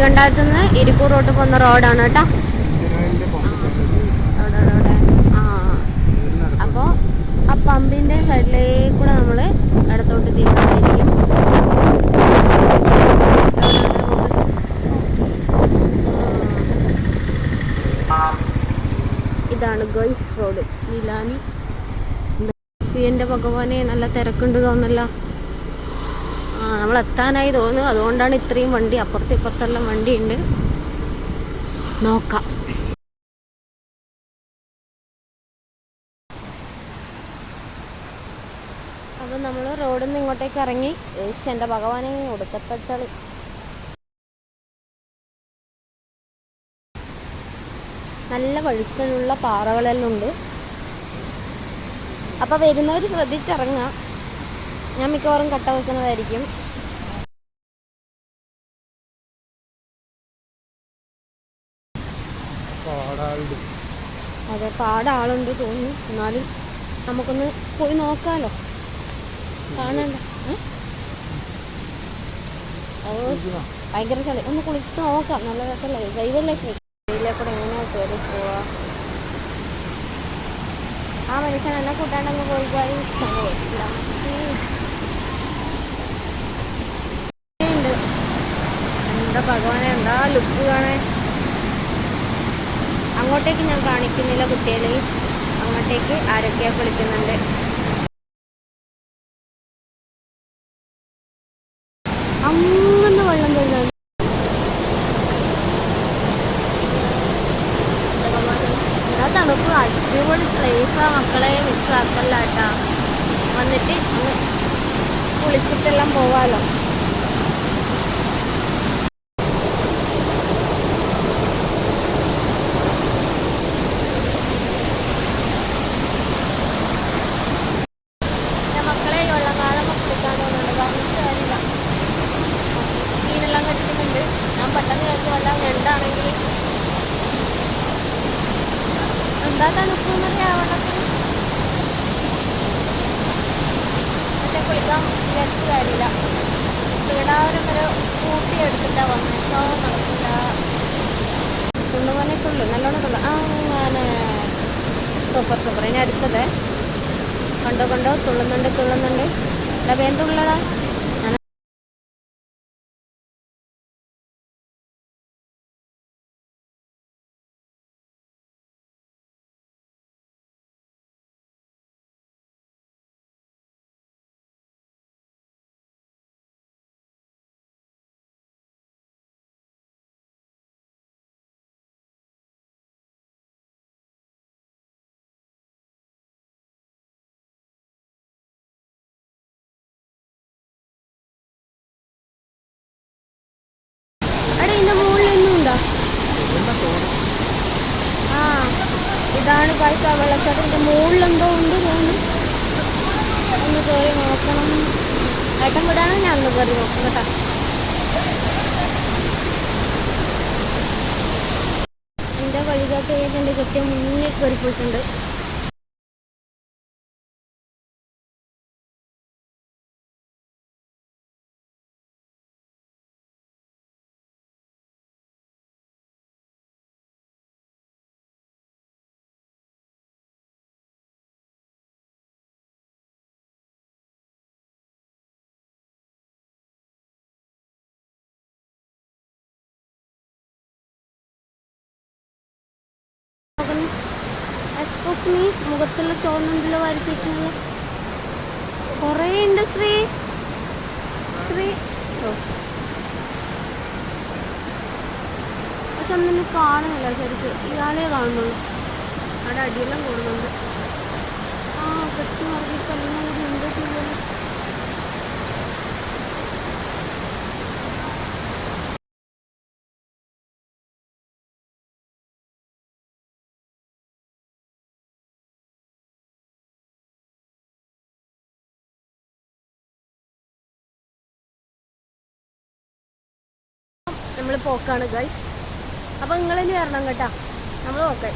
ശ്രീകണ്ഠാരത്ത് നിന്ന് ഇരിക്കൂർ റോട്ട് പോകുന്ന റോഡാണ് കേട്ടോ. ഇതിനാലിന്റെ പമ്പ് അവിടെ അവിടെ അവിടെ. ആ. അപ്പോൾ ആ പമ്പിന്റെ സൈഡിലേക്ക് കൂടെ നമ്മൾ ഇടത്തോട്ട് തിരിച്ചായിരിക്കും ഇതാണ് ഗോയ്സ് റോഡ്. നീലാനി. എന്റെ ഭഗവാനെ നല്ല തിരക്കുണ്ട് തോന്നല്ല നമ്മൾ എത്താനായി തോന്നുന്നു. അതുകൊണ്ടാണ് ഇത്രയും വണ്ടി അപ്പുറത്ത് ഇപ്പുറത്തെല്ലാം വണ്ടിയുണ്ട്. നോക്കാം. അപ്പം നമ്മൾ റോഡിൽ നിന്ന് ഇങ്ങോട്ടേക്ക് ഇറങ്ങി എന്റെ ഭഗവാനെ ഒടുക്കത്തെ നല്ല വഴുക്കലുള്ള പാറകളെല്ലാം ഉണ്ട്. അപ്പോൾ വരുന്നവർ ശ്രദ്ധിച്ചിറങ്ങാം ഞാൻ മിക്കവാറും കട്ട വെക്കുന്നതായിരിക്കും. അതെ പാടാളുണ്ട് തോന്നുന്നു. എന്നാലും നമുക്കൊന്ന് പോയി നോക്കാലോ. കാണണ്ട. ഭയങ്കര ചളി. ഒന്ന് കുളിച്ച് നോക്കാം. നല്ല രസമല്ലേ ദൈവല്ലേ ശ്രീ കൂടെ എങ്ങനെയാ കയറി പോവാ? ആ മനുഷ്യൻ എന്നെ കൂട്ടാണ്ടങ്ങ് പോയി ഉണ്ട് എന്താ ഭഗവാനെ എന്താ ലുക്ക് കാണാൻ? അങ്ങോട്ടേക്ക് ഞാൻ കാണിക്കുന്നില്ല കുട്ടികളെ. അങ്ങോട്ടേക്ക് ആരൊക്കെയാ കുളിക്കുന്നുണ്ട്? അങ്ങനെ വെള്ളം തരുന്നുണ്ട് എന്താ തണുപ്പ് അടിപൊളി പ്ലേസാ മക്കളെ മിസ്സാക്കല്ലാട്ടാ വന്നിട്ട് ഒന്ന് കുളിച്ചിട്ടെല്ലാം പോവാലോ. എന്താ തണുപ്പ് എന്നറിയാം വെള്ളത്തിൽ പക്ഷെ കുളിക്കാൻ വിചാരിച്ചു കാര്യമില്ല. വീടാവരം വരെ കൂട്ടി എടുത്തിട്ടാ വന്നത് സോ നടക്കില്ല തുള്ളുമനെ തുള്ളു നല്ലോണം തുള്ളു ആ അങ്ങനെ സൂപ്പർ സൂപ്പർ. ഇനി അടുത്തത്. കണ്ടോ കണ്ടോ? തുള്ളുന്നുണ്ട് തുള്ളുന്നുണ്ട്. എന്താ വേഗം ഇതാണ് പൈസ വെള്ളച്ചാട്ടത്തിന്റെ മുകളിൽ എന്തോ ഉണ്ട് തോന്നുന്നു. ഒന്ന് കയറി നോക്കണം. ഏട്ടൻ വിടാണ് ഞാൻ ഒന്ന് കയറി നോക്കും കേട്ടോ. എന്റെ വഴികാട്ട് എന്റെ കൃത്യം മുന്നിൽ കയറി പോയിട്ടുണ്ട്. എക്സ്പോസ് മീ മുഖത്തുള്ള ചോന്നതിൽ വരപ്പിച്ചുള്ള കുറേ ഉണ്ട് ശ്രീ. ശ്രീ. പക്ഷെ ഒന്നും കാണുന്നില്ല ശരിക്ക്. ഇയാളെ കാണുന്നുള്ളൂ. അവിടെ അടിയെല്ലാം കൂടുന്നുണ്ട് ആ കെട്ടി മറിഞ്ഞിട്ട് എല്ലാം കൂടി എന്താ ചെയ്യുന്നത് നമ്മൾ പോക്കാണ് ഗൈസ് അപ്പോൾ നിങ്ങളിനി വരണം കേട്ടോ. നമ്മൾ പോക്കെ.